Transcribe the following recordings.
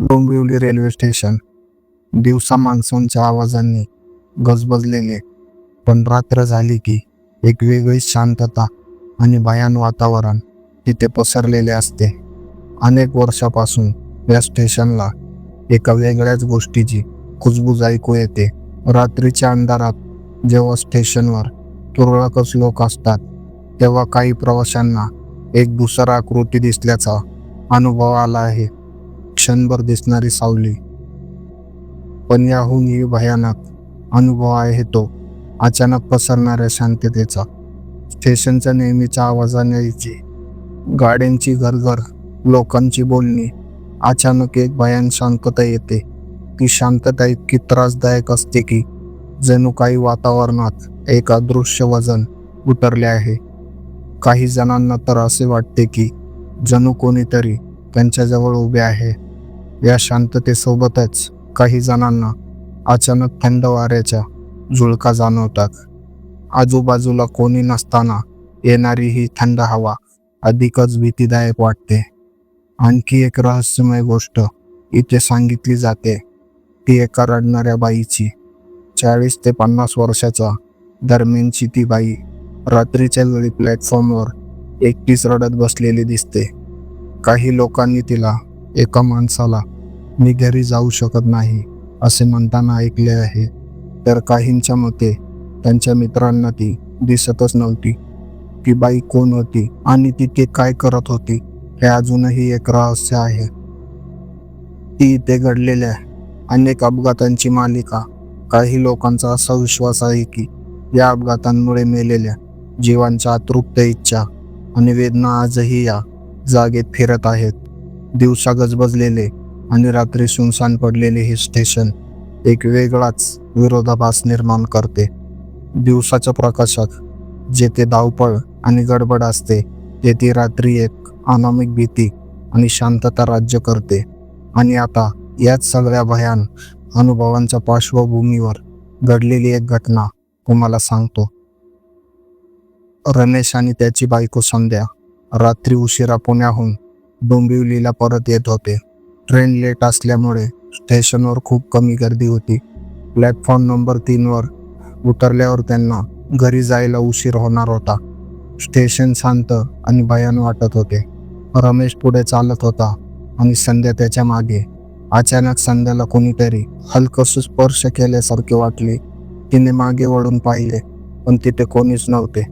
Dombivli railway station. दिवसा मान्सूनच्या आवाजांनी गजबजलेले पण रात्र झाली की एक वेगळी शांतता आणि भयान वातावरण तिथे पसरलेले असते. अनेक वर्षापासून या स्टेशनला एका वेगळ्याच गोष्टीची कुजबूज ऐकू येते. रात्रीच्या अंधारात जेव्हा स्टेशनवर तुरळकच लोक असतात तेव्हा काही प्रवाशांना एक दुसरा आकृती दिसल्याचा अनुभव आला आहे. क्षणभर दिसणारी सावली. पण याहूनही भयानक अनुभव आहे तो अचानक पसरणाऱ्या शांततेचा. स्टेशनच्या नेहमीच्या आवाजाने यायची गाड्यांची घरघर लोकांची बोलणी अचानक एक भयान शांतता येते. ती शांतता इतकी त्रासदायक असते की जणू काही वातावरणात एक अदृश्य वजन उतरले आहे. काही जणांना तर असे वाटते की जणू कोणीतरी त्यांच्याजवळ उभे आहे. या शांततेसोबतच काही जणांना अचानक थंड वाऱ्याच्या झुळका जाणवतात. आजूबाजूला कोणी नसताना येणारी ही थंड हवा अधिकच भीतीदायक वाटते. आणखी एक रहस्यमय गोष्ट इथे सांगितली जाते. ती एका रडणाऱ्या बाईची. चाळीस ते पन्नास वर्षाचा दरम्यानची ती बाई रात्रीच्या वेळी प्लॅटफॉर्मवर एकटीच रडत बसलेली दिसते. काही लोकांनी तिला एका माणसाला मी घरी जाऊ शकत नाही असे म्हणताना ऐकले आहे. तर काहींच्या मते त्यांच्या मित्रांना ती दिसतच नव्हती. ती बाई कोण होती आणि ती ते काय करत होती हे अजूनही एक रहस्य आहे. ती इथे घडलेल्या अनेक अपघातांची मालिका काही लोकांचा असा विश्वास आहे की या अपघातांमुळे मेलेल्या जीवांच्या अतृप्त इच्छा आणि वेदना आजही या जागेत फिरत आहेत. दिवसा गजबजलेले आणि रात्री सुनसान पडलेले हे स्टेशन एक वेगळाच विरोधाभास निर्माण करते. दिवसाच्या प्रकाशात जेथे धावपळ आणि गडबड असते तेथे रात्री एक अनामिक भीती आणि शांतता राज्य करते. आणि आता याच सगळ्या भयान अनुभवांच्या पार्श्वभूमीवर घडलेली एक घटना तुम्हाला सांगतो. रमेश आणि त्याची बायको संध्या रात्री उशिरा पुण्याहून डोंबिवलीला परत येत होते. ट्रेन लेट असल्यामुळे स्टेशनवर खूप कमी गर्दी होती. प्लॅटफॉर्म नंबर तीनवर उतरल्यावर त्यांना घरी जायला उशीर होणार होता. स्टेशन शांत आणि भयान वाटत होते. रमेश पुढे चालत होता आणि संध्या त्याच्यामागे. अचानक संध्याला कोणीतरी हलकस स्पर्श केल्यासारखे वाटले. तिने मागे वळून पाहिले पण तिथे कोणीच नव्हते.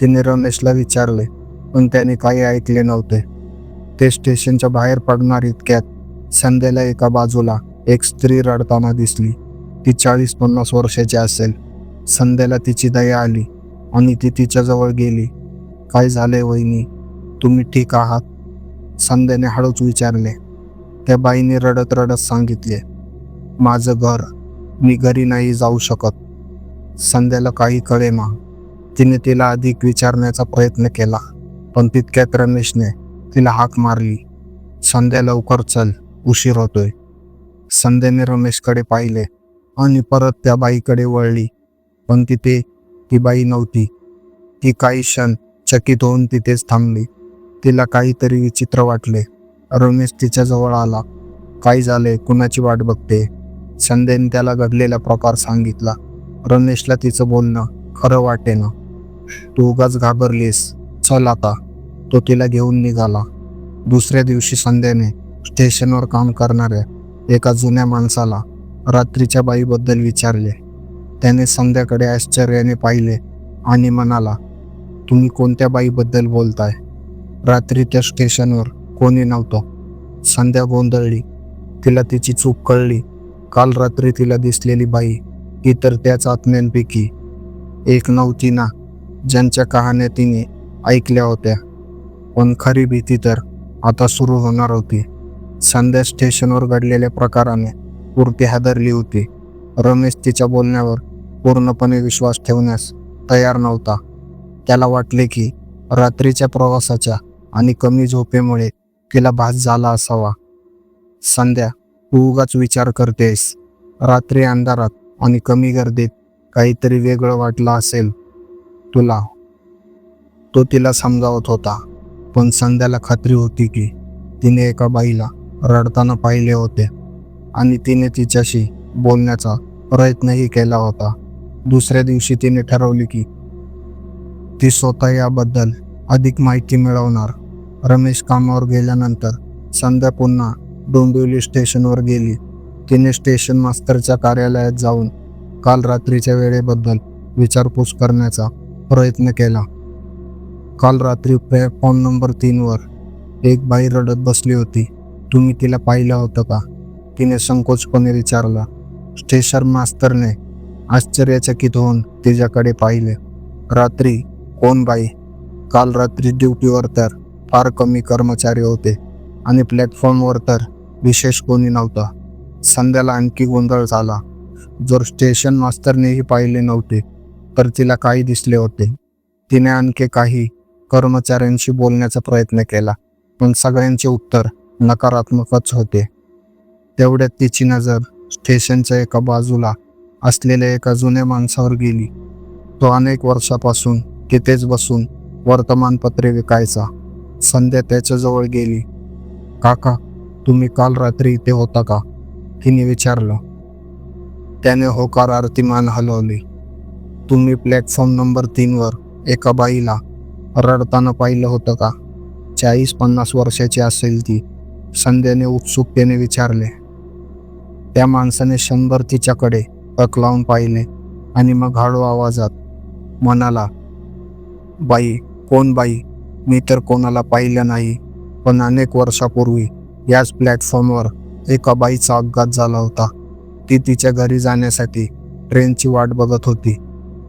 तिने रमेशला विचारले पण त्याने काही ऐकले नव्हते. ते स्टेशनच्या बाहेर पडणार इतक्यात संध्याला एका बाजूला एक स्त्री रडताना दिसली. ती चाळीस पन्नास वर्षाची असेल. संध्याला तिची दया आली आणि ती तिच्याजवळ गेली. काय झाले वहिनी? तुम्ही ठीक आहात? संध्याने हळूच विचारले. त्या बाईने रडत रडत सांगितले माझं घर मी घरी नाही जाऊ शकत. संध्याला काही कळेना. तिने तिला अधिक विचारण्याचा प्रयत्न केला पण तितक्यात रमेशने तिला हाक मारली. संध्या लवकर चल उशीर होतोय. संध्याने रमेशकडे पाहिले आणि परत त्या बाईकडे वळली. पण तिथे ती बाई नव्हती. ती काही क्षण चकित होऊन तिथेच थांबली. तिला काहीतरी विचित्र वाटले. रमेश तिच्याजवळ आला. काय झाले? कुणाची वाट बघते? संध्याने त्याला घडलेला प्रकार सांगितला. रमेशला तिचं बोलणं खरं वाटेना. तू उगाच घाबरलीस. चल आता. तो तिला घेऊन निघाला. दुसऱ्या दिवशी संध्याने स्टेशनवर काम करणाऱ्या एका जुन्या माणसाला रात्रीच्या बाईबद्दल विचारले. त्याने संध्याकडे आश्चर्याने पाहिले आणि म्हणाला तुम्ही कोणत्या बाईबद्दल बोलताय? रात्री त्या स्टेशनवर कोणी नव्हतं. संध्या गोंधळली. तिला तिची चूक कळली. काल रात्री तिला दिसलेली बाई इतर त्याच आत्म्यांपैकी एक नव्हती ना ज्यांच्या कहाण्या तिने ऐकल्या होत्या. पण खरी भीती तर आता सुरू होणार होती. संध्या स्टेशनवर घडलेल्या प्रकाराने पुरती हादरली होती. रमेश तिच्या बोलण्यावर पूर्णपणे विश्वास ठेवण्यास तयार नव्हता. त्याला वाटले की रात्रीच्या प्रवासाच्या आणि कमी झोपेमुळे तिला भास झाला असावा. संध्या तू उगाच विचार करतेस. रात्री अंधारात आणि कमी गर्दीत काहीतरी वेगळं वाटलं असेल तुला. तो तिला समजावत होता. पण संध्याला खात्री होती की तिने एका बाईला रडताना पाहिले होते. आणि तिने तिच्याशी बोलण्याचा प्रयत्नही केला होता. दुसऱ्या दिवशी तिने ठरवली की ती स्वतः याबद्दल अधिक माहिती मिळवणार. रमेश कामावर गेल्यानंतर संध्या पुन्हा डोंबिवली स्टेशनवर गेली. तिने स्टेशन मास्तरच्या कार्यालयात जाऊन काल रात्रीच्या वेळेबद्दल विचारपूस करण्याचा प्रयत्न केला. काल रात्री प्लॅटफॉर्म नंबर तीनवर एक बाई रडत बसली होती. तुम्ही तिला पाहिलं होतं का? तिने संकोचपणे विचारला. स्टेशन मास्तरने आश्चर्यचकित होऊन तिच्याकडे पाहिले. रात्री कोण बाई? काल रात्री ड्युटीवर तर फार कमी कर्मचारी होते आणि प्लॅटफॉर्मवर तर विशेष कोणी नव्हता. संध्याला आणखी गोंधळ झाला. जर स्टेशन मास्तरनेही पाहिले नव्हते तर तिला काही दिसले होते. तिने आणखी काही कर्मचाऱ्यांशी बोलण्याचा प्रयत्न केला पण सगळ्यांचे उत्तर नकारात्मकच होते. तेवढ्यात तिची नजर स्टेशनच्या एका बाजूला असलेल्या एका जुन्या माणसावर गेली. तो अनेक वर्षापासून तिथेच बसून वर्तमानपत्रे विकायचा. संध्या त्याच्याजवळ गेली. काका तुम्ही काल रात्री इथे होता का? तिने विचारलं. त्याने होकार आरती मान हलवली. तुम्ही प्लॅटफॉर्म नंबर तीनवर एका बाईला रडताना पाहिलं होतं का? चाळीस पन्नास वर्षाची असेल ती. संध्याने उत्सुकतेने विचारले. त्या माणसाने शंभर तिच्याकडे तक लावून पाहिले आणि मग हळू आवाजात म्हणाला बाई कोण बाई? मी तर कोणाला पाहिलं नाही. पण अनेक वर्षापूर्वी याच प्लॅटफॉर्मवर एका बाईचा अपघात झाला होता. ती तिच्या घरी जाण्यासाठी ट्रेनची वाट बघत होती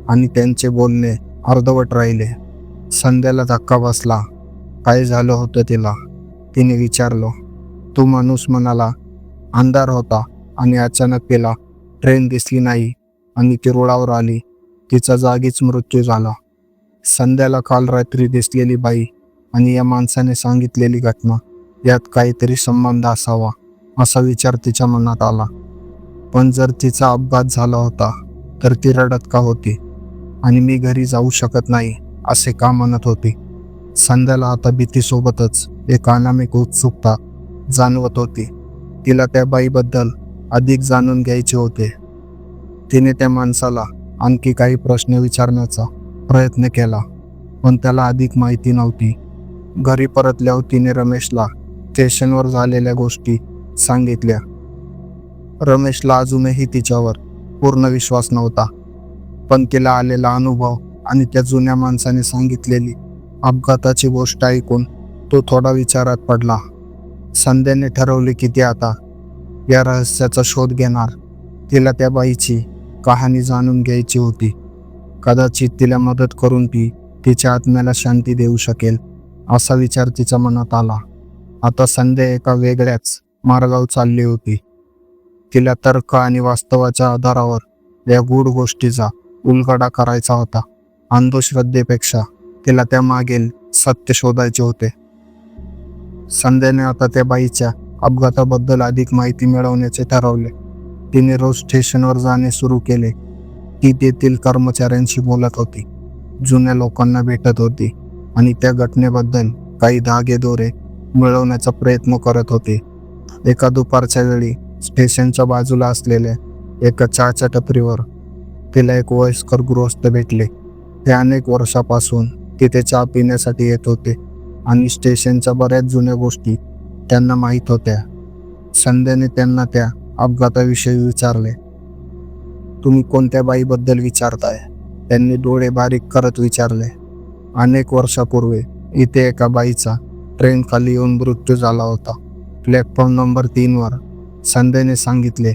आणि त्यांचे बोलणे अर्धवट राहिले. संध्याला धक्का बसला. काय झालं होतं तिला? तिने विचारलो. तो माणूस म्हणाला अंधार होता आणि अचानक तिला ट्रेन दिसली नाही आणि ती रुळावर आली. तिचा जागीच मृत्यू झाला. संध्याला काल रात्री दिसलेली बाई आणि या माणसाने सांगितलेली घटना यात काहीतरी संबंध असावा असा विचार तिच्या मनात आला. पण जर तिचा अपघात झाला होता तर ती रडत का होती? आणि मी घरी जाऊ शकत नाही. असे का म्हणत होती? संध्याला आता भीतीसोबतच एक अनामिक उत्सुकता जाणवत होती. तिला त्या बाईबद्दल अधिक जाणून घ्यायचे होते. तिने त्या माणसाला आणखी काही प्रश्न विचारण्याचा प्रयत्न केला पण त्याला अधिक माहिती नव्हती. घरी परतल्यावर तिने रमेशला स्टेशनवर झालेल्या गोष्टी सांगितल्या. रमेशला अजूनही तिच्यावर पूर्ण विश्वास नव्हता पण तिला आलेला अनुभव आणि त्या जुन्या माणसाने सांगितलेली अपघाताची गोष्ट ऐकून तो थोडा विचारात पडला. संध्याने ठरवले की ती आता या रहस्याचा शोध घेणार. तिला त्या बाईची कहाणी जाणून घ्यायची होती. कदाचित तिला मदत करून ती तिच्या आत्म्याला शांती देऊ शकेल असा विचार तिच्या मनात आला. आता संध्या एका वेगळ्याच मार्गावर चालली होती. तिला तर्क आणि वास्तवाच्या आधारावर या गूढ गोष्टीचा उलगडा करायचा होता. अंधश्रद्धेपेक्षा तिला त्या मागील सत्य शोधायचे होते. संध्याने आता त्या बाईच्या अपघाताबद्दल अधिक माहिती मिळवण्याचे ठरवले. तिने रोज स्टेशनवर जाणे सुरू केले. ती तेथील कर्मचाऱ्यांशी बोलत होती. जुन्या लोकांना भेटत होती आणि त्या घटनेबद्दल काही धागे दोरे मिळवण्याचा प्रयत्न करत होते. एका दुपारच्या वेळी स्टेशनच्या बाजूला असलेल्या एका चहाच्या टपरीवर तिला एक वयस्कर गृहस्थ भेटले. ते अनेक वर्षापासून तिथे चहा पिण्यासाठी येत होते आणि स्टेशनच्या बऱ्याच जुन्या गोष्टी त्यांना माहीत होत्या. संध्याने त्यांना त्या अपघाताविषयी विचारले तुम्ही कोणत्या बाईबद्दल विचारताय? त्यांनी डोळे बारीक करत विचारले अनेक वर्षापूर्वी इथे एका बाईचा ट्रेन खाली येऊन मृत्यू झाला होता. प्लॅटफॉर्म नंबर तीनवर संध्याने सांगितले.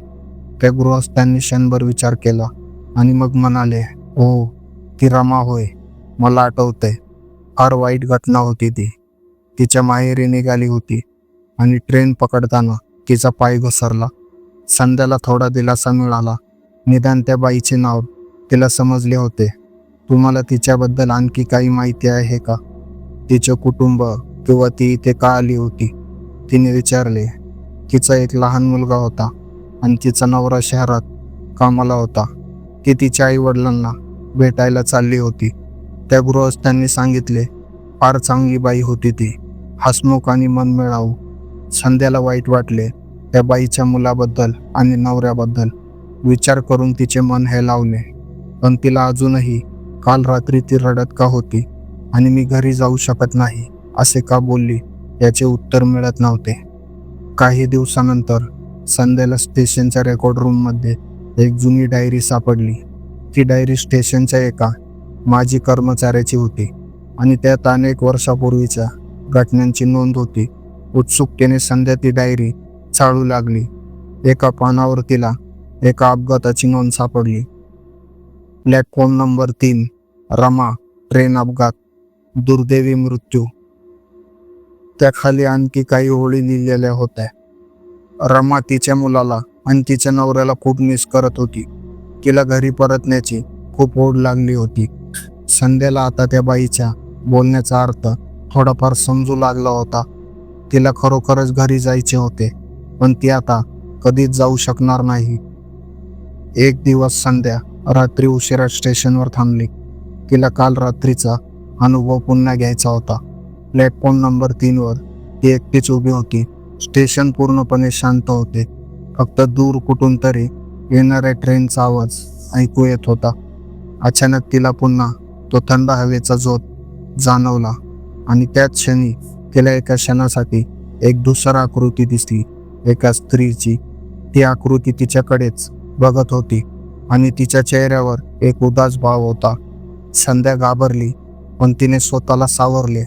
त्या गृहस्थांनी क्षणभर विचार केला आणि मग म्हणाले हो ती रमा होय मला आठवतंय. फार वाईट घटना होती ती. तिच्या माहेरी निघाली होती आणि ट्रेन पकडताना तिचा पाय घसरला. संध्याला थोडा दिलासा मिळाला. निदान त्या बाईचे नाव तिला समजले होते. तुम्हाला तिच्याबद्दल आणखी काही माहिती आहे का? तिचे कुटुंब किंवा ती इथे का आली होती? तिने विचारले. तिचा एक लहान मुलगा होता आणि तिचा नवरा शहरात कामाला होता. ती तिच्या आई वडिलांना भेटायला चालली होती. त्या गृहस्थांनी सांगितले फार चांगली बाई होती ती. हसमुख आणि मनमिळाऊ. संध्याला वाईट वाटले त्या बाईच्या मुलाबद्दल आणि नवऱ्याबद्दल. विचार करून तिचे मन हे लावले. पण तिला अजूनही काल रात्री ती रडत का होती आणि मी घरी जाऊ शकत नाही असे का बोलली याचे उत्तर मिळत नव्हते. काही दिवसानंतर संध्याला स्टेशनच्या रेकॉर्ड रूममध्ये एक जुनी डायरी सापडली. ती डायरी स्टेशनच्या एका माजी कर्मचाऱ्याची होती आणि त्यात अनेक वर्षापूर्वीच्या घटनांची नोंद होती. उत्सुकतेने संध्या ती डायरी चाळू लागली. एका पानावर तिला एका अपघाताची नोंद सापडली. प्लॅटफॉर्म नंबर तीन रमा ट्रेन अपघात दुर्दैवी मृत्यू. त्याखाली आणखी काही ओळी लिहिलेल्या होत्या. रमा तिच्या मुलाला आणि तिच्या नवऱ्याला खूप मिस करत होती. तिला घरी परतण्याची खूप ओढ लागली होती. संध्याला आता त्या बाईच्या बोलण्याचा अर्थ थोडाफार समजू लागला होता. तिला खरोखरच घरी जायचे होते पण ती आता कधीच जाऊ शकणार नाही. एक दिवस संध्या रात्री उशिरा स्टेशनवर थांबली. तिला काल रात्रीचा अनुभव पुन्हा घ्यायचा होता. प्लॅटफॉर्म नंबर तीनवर ती एकटीच उभी होती. स्टेशन पूर्णपणे शांत होते. फक्त दूर कुठून तरी येणाऱ्या ट्रेनचा आवाज ऐकू येत होता. अचानक तिला पुन्हा तो थंड हवेचा झोत जाणवला आणि त्याच क्षणी तिला एका क्षणासाठी एक दुसरा आकृती दिसली. एका स्त्रीची. ती आकृती तिच्याकडेच बघत होती आणि तिच्या चेहऱ्यावर एक उदास भाव होता. संध्या घाबरली पण तिने स्वतःला सावरले.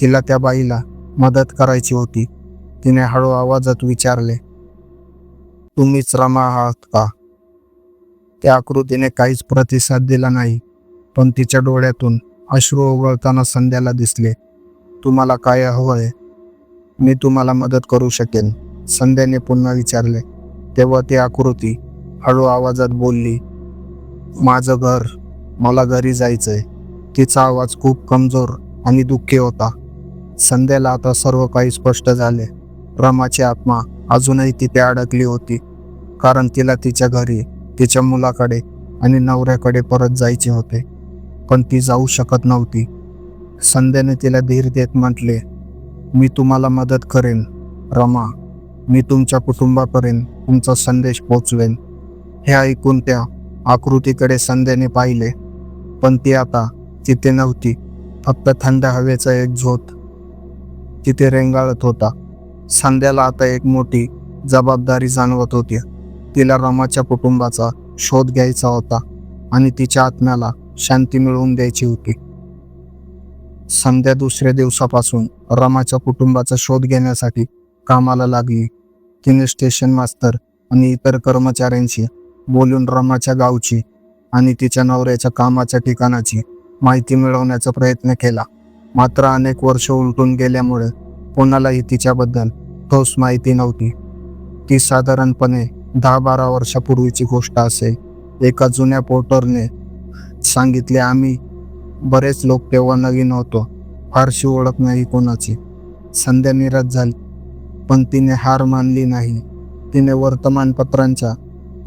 तिला त्या बाईला मदत करायची होती. तिने हळू आवाजात विचारले तुम्हीच रमा आहात का? त्या आकृतीने काहीच प्रतिसाद दिला नाही. पण तिच्या डोळ्यातून अश्रू ओघळताना संध्याला दिसले. तुम्हाला काय हवंय मी तुम्हाला मदत करू शकेन संध्याने पुन्हा विचारले. तेव्हा ती आकृती हळू आवाजात बोलली माझं घर मला घरी जायचंय. तिचा आवाज खूप कमजोर आणि दुःखी होता. संध्याला आता सर्व काही स्पष्ट झाले. रमाची आत्मा अजूनही तिथे अडकली होती कारण तिला तिच्या घरी तिच्या मुलाकडे आणि नवऱ्याकडे परत जायचे होते. पण ती जाऊ शकत नव्हती. संध्याने तिला धीर देत म्हटले मी तुम्हाला मदत करेन. रमा मी तुमच्या कुटुंबापर्यंत तुमचा संदेश पोचवेन. हे ऐकून त्या आकृतीकडे संध्याने पाहिले. पण ती आता तिथे नव्हती. फक्त थंड हवेचा एक झोत तिथे रेंगाळत होता. संध्याला आता एक मोठी जबाबदारी जाणवत होती. तिला रमाच्या कुटुंबाचा शोध घ्यायचा होता आणि तिच्या आत्म्याला शांती मिळवून द्यायची होती. संध्या दुसऱ्या दिवसापासून रमाच्या कुटुंबाचा शोध घेण्यासाठी कामाला लागली. तिने स्टेशन मास्तर आणि इतर कर्मचाऱ्यांशी बोलून रमाच्या गावची आणि तिच्या नवऱ्याच्या कामाच्या ठिकाणाची माहिती मिळवण्याचा प्रयत्न केला. मात्र अनेक वर्ष उलटून गेल्यामुळे कोणालाही तिच्याबद्दल ठोस माहिती नव्हती. ती साधारणपणे दहा बारा वर्षापूर्वीची गोष्ट असे. एका जुन्या पोर्टरने सांगितले आम्ही बरेच लोक तेव्हा नवीन होतो. फारशी ओळख नाही कोणाची. संध्या निराश झाली पण तिने हार मानली नाही. तिने वर्तमानपत्रांच्या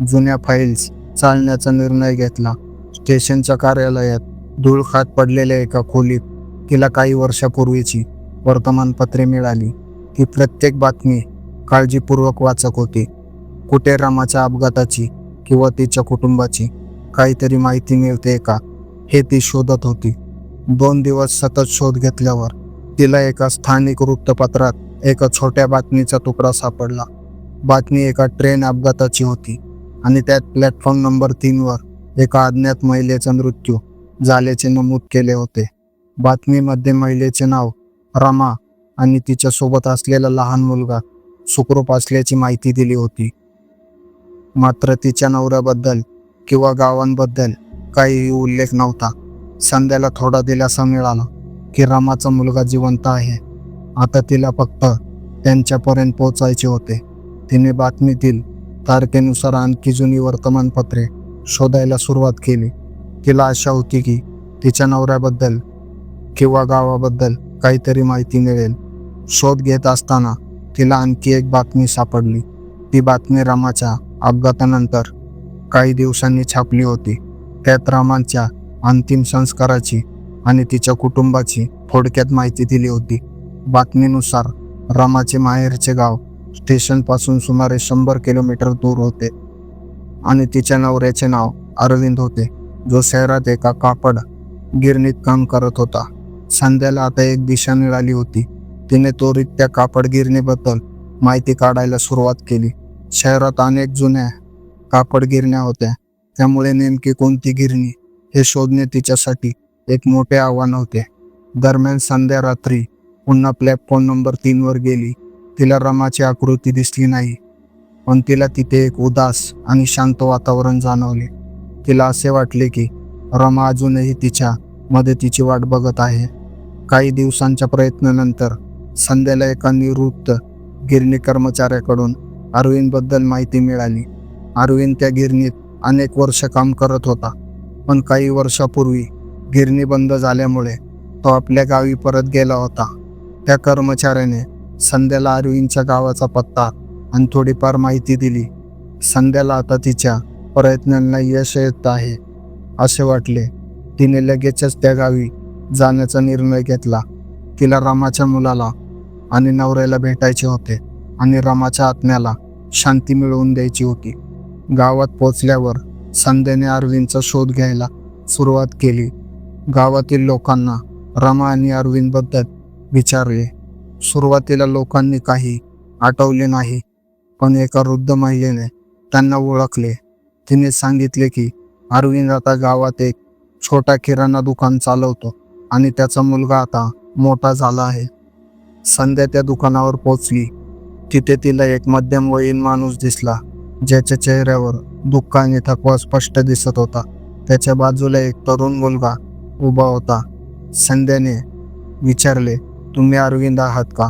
जुन्या फाईल्स चालण्याचा निर्णय घेतला. स्टेशनच्या कार्यालयात धूळ खात पडलेल्या एका खोलीत तिला काही वर्षापूर्वीची वर्तमानपत्रे मिळाली. ती प्रत्येक बातमी काळजीपूर्वक वाचक होती. कुठे रामाच्या अपघाताची किंवा तिच्या कुटुंबाची काहीतरी माहिती मिळते का? हे ती शोधत होती. दोन दिवस सतत शोध घेतल्यावर तिला एका स्थानिक वृत्तपत्रात एका छोट्या बातमीचा तुकडा सापडला. बातमी एका ट्रेन अपघाताची होती आणि त्यात प्लॅटफॉर्म नंबर तीनवर एका अज्ञात महिलेचा मृत्यू झाल्याचे नमूद केले होते. बातमीमध्ये महिलेचे नाव रमा आणि तिच्यासोबत असलेला लहान मुलगा सुखरूप असल्याची माहिती दिली होती. मात्र तिच्या नवऱ्याबद्दल किंवा गावांबद्दल काहीही उल्लेख नव्हता. संध्याला थोडा दिलासा मिळाला की रमाचा मुलगा जिवंत आहे. आता तिला फक्त त्यांच्यापर्यंत पोहोचायचे होते. तिने बातमीतील तारखेनुसार आणखी जुनी वर्तमानपत्रे शोधायला सुरुवात केली. तिला आशा होती की तिच्या नवऱ्याबद्दल किंवा गावाबद्दल काहीतरी माहिती मिळेल. शोध घेत असताना तिला आणखी एक बातमी सापडली. ती बातमी रामाच्या अपघातानंतर काही दिवसांनी छापली होती. त्यात रामांच्या अंतिम संस्काराची आणि तिच्या कुटुंबाची थोडक्यात माहिती दिली होती. बातमीनुसार रामाचे माहेरचे गाव स्टेशनपासून सुमारे शंभर किलोमीटर दूर होते आणि तिच्या नवऱ्याचे नाव अरविंद होते जो शहरात एका कापड गिरणीत काम करत होता. संध्याला आता एक दिशा मिळाली होती. तिने त्वरित त्या कापड गिरणीबद्दल माहिती काढायला सुरुवात केली. शहरात अनेक जुन्या कापड गिरण्या होत्या. त्यामुळे नेमकी कोणती गिरणी हे शोधणे तिच्यासाठी एक मोठे आव्हान होते. दरम्यान संध्या रात्री पुन्हा प्लॅटफॉर्म नंबर तीनवर गेली. तिला रमाची आकृती दिसली नाही. पण तिला तिथे एक उदास आणि शांत वातावरण जाणवले. तिला असे वाटले की रमा अजूनही तिच्या मदतीची वाट बघत आहे. काही दिवसांच्या प्रयत्नानंतर संध्याला एका निवृत्त गिरणी कर्मचाऱ्याकडून अरविंदबद्दल माहिती मिळाली. अरविंद त्या गिरणीत अनेक वर्ष काम करत होता. पण काही वर्षापूर्वी गिरणी बंद झाल्यामुळे तो आपल्या गावी परत गेला होता. त्या कर्मचाऱ्याने संध्याला अरविंदच्या गावाचा पत्ता आणि थोडीफार माहिती दिली. संध्याला आता तिच्या प्रयत्नांना यश येत आहे असे वाटले. तिने लगेचच त्या गावी जाण्याचा निर्णय घेतला. तिला रामाच्या मुलाला आणि नवऱ्याला भेटायचे होते आणि रामाच्या आत्म्याला शांती मिळवून द्यायची होती. गावात पोचल्यावर संध्याने अरविंदचा शोध घ्यायला सुरुवात केली. गावातील लोकांना रमा आणि अरविंदबद्दल विचारले. सुरुवातीला लोकांनी काही आठवले नाही पण एका वृद्ध महिलेने त्यांना ओळखले. तिने सांगितले की अरविंद आता गावात एक छोटा किराणा दुकान चालवतो आणि त्याचा मुलगा आता मोठा झाला आहे. संध्या त्या दुकानावर पोचली. तिथे तिला एक मध्यमवयीन माणूस दिसला. ज्याच्या चेहऱ्यावर दुःख आणि थकवा स्पष्ट दिसत होता. त्याच्या बाजूला एक तरुण मुलगा उभा होता. संध्याने विचारले तुम्ही अरविंद आहात का?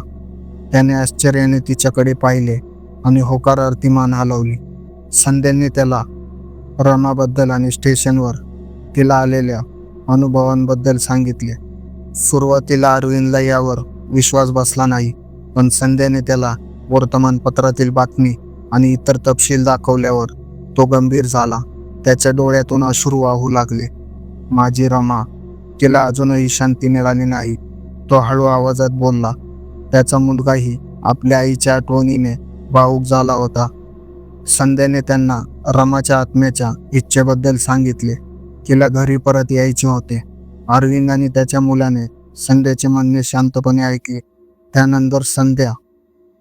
त्याने आश्चर्याने तिच्याकडे पाहिले आणि होकारार्थी मान हलवली. संध्याने त्याला रमाबद्दल आणि स्टेशनवर तिला आलेल्या अनुभवांबद्दल सांगितले. सुरुवातीला अरविंदला यावर विश्वास बसला नाही पण संध्याने त्याला वर्तमानपत्रातील बातमी आणि इतर तपशील दाखवल्यावर तो गंभीर झाला. त्याच्या डोळ्यातून अश्रू वाहू लागले. माझी रमा तिला अजूनही शांती मिळाली नाही तो हळू आवाजात बोलला. त्याचा मुलगाही आपल्या आईच्या आठवणीने भाऊक झाला होता. संध्याने त्यांना रमाच्या आत्म्याच्या इच्छेबद्दल सांगितले. तिला घरी परत यायचे होते. अरविंद आणि त्याच्या मुलाने संध्याचे म्हणणे शांतपणे ऐकले. त्यानंतर संध्या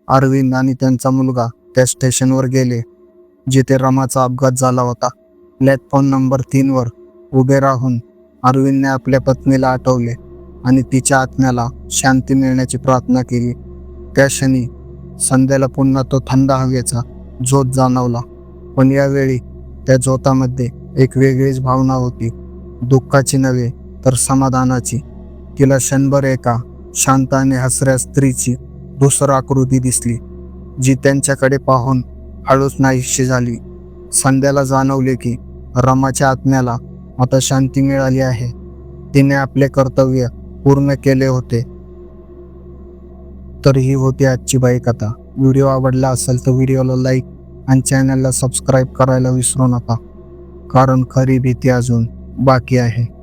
अरविंद आणि त्यांचा मुलगा त्या स्टेशनवर गेले जिथे रमाचा अपघात झाला होता. प्लॅटफॉर्म नंबर तीनवर उभे राहून अरविंदने आपल्या पत्नीला आठवले आणि तिच्या आत्म्याला शांती मिळण्याची प्रार्थना केली. त्या क्षणी संध्याला पुन्हा तो थंड हवेचा झोत जाणवला. पण यावेळी त्या झोतामध्ये एक वेगळीच भावना होती. दुःखाची नव्हे तर समाधानाची. तिला क्षणभर एका शांत आणि हसऱ्या स्त्रीची दुसर आकृती दिसली जी त्यांच्याकडे पाहून हळूच नाहीशी झाली. संध्याला जाणवले की रमाच्या आत्म्याला आता शांती मिळाली आहे. तिने आपले कर्तव्य पूर्ण केले होते. तर ही होती आजची बाई कथा. व्हिडिओ आवडला असेल तर व्हिडिओला लाईक आणि चॅनलला सबस्क्राईब करायला विसरू नका. कारण खरी भीती अजून बाकी आहे.